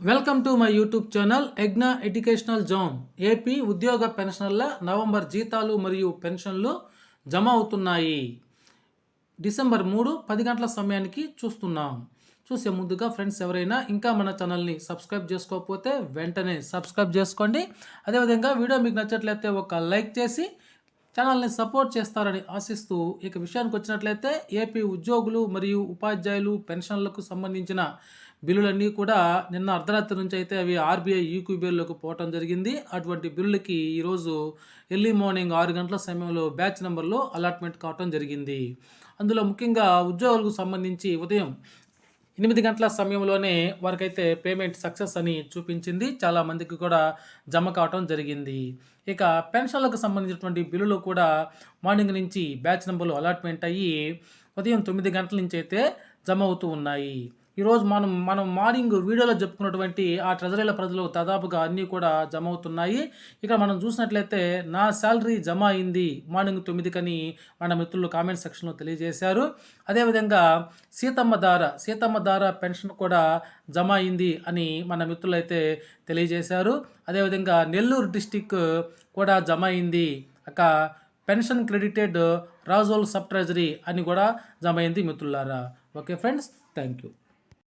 Welcome to my YouTube channel ఎగ్నా educational zone AP ఉద్యోగ పెన్షన్ల November జీతాలు మరియు పెన్షన్లు జమ అవుతున్నాయి. డిసెంబర్ మూడు పది గంటల సమయానికి చూస్తున్నాం. చూసే ముందుగా ఫ్రెండ్స్ ఎవరైనా ఇంకా మన ఛానల్ని సబ్స్క్రైబ్ చేసుకోకపోతే వెంటనే సబ్స్క్రైబ్ చేసుకోండి. అదేవిధంగా వీడియో మీకు నచ్చట్లయితే ఒక లైక్ చేసి ఛానల్ని సపోర్ట్ చేస్తారని ఆశిస్తూ ఇక విషయానికి వచ్చినట్లయితే ఏపీ ఉద్యోగులు మరియు ఉపాధ్యాయులు పెన్షన్లకు సంబంధించిన బిల్లులన్నీ కూడా నిన్న అర్ధరాత్రి నుంచి అయితే అవి ఆర్బీఐ యూక్యూబీఎల్లోకి పోవటం జరిగింది. అటువంటి బిల్లులకి ఈరోజు ఎర్లీ మార్నింగ్ ఆరు గంటల సమయంలో బ్యాచ్ నెంబర్లో అలాట్మెంట్ కావటం జరిగింది. అందులో ముఖ్యంగా ఉద్యోగులకు సంబంధించి ఉదయం ఎనిమిది గంటల సమయంలోనే వారికైతే పేమెంట్ సక్సెస్ అని చూపించింది. చాలా మందికి కూడా జమ కావటం జరిగింది. ఇక పెన్షన్లకు సంబంధించినటువంటి బిల్లులు కూడా మార్నింగ్ నుంచి బ్యాచ్ నెంబర్లు అలాట్మెంట్ అయ్యి ఉదయం తొమ్మిది గంటల నుంచి అయితే జమ అవుతూ ఉన్నాయి. ఈరోజు మనం మనం మార్నింగ్ వీడియోలో చెప్పుకున్నటువంటి ఆ ట్రెజరీల ప్రజలు దాదాపుగా అన్నీ కూడా జమ అవుతున్నాయి ఇక్కడ మనం చూసినట్లయితే నా శాలరీ జమ అయింది మార్నింగ్ తొమ్మిదికని మన మిత్రులు కామెంట్ సెక్షన్లో తెలియజేశారు. అదేవిధంగా సీతమ్మ దార సీతమ్మ దార పెన్షన్ కూడా జమ అయింది అని మన మిత్రులు అయితే తెలియజేశారు. అదేవిధంగా నెల్లూరు డిస్టిక్ కూడా జమ అయింది. అక్క pension credited Razole sub treasury అని కూడా జమ అయింది మిత్రులారా. Okay friends thank you.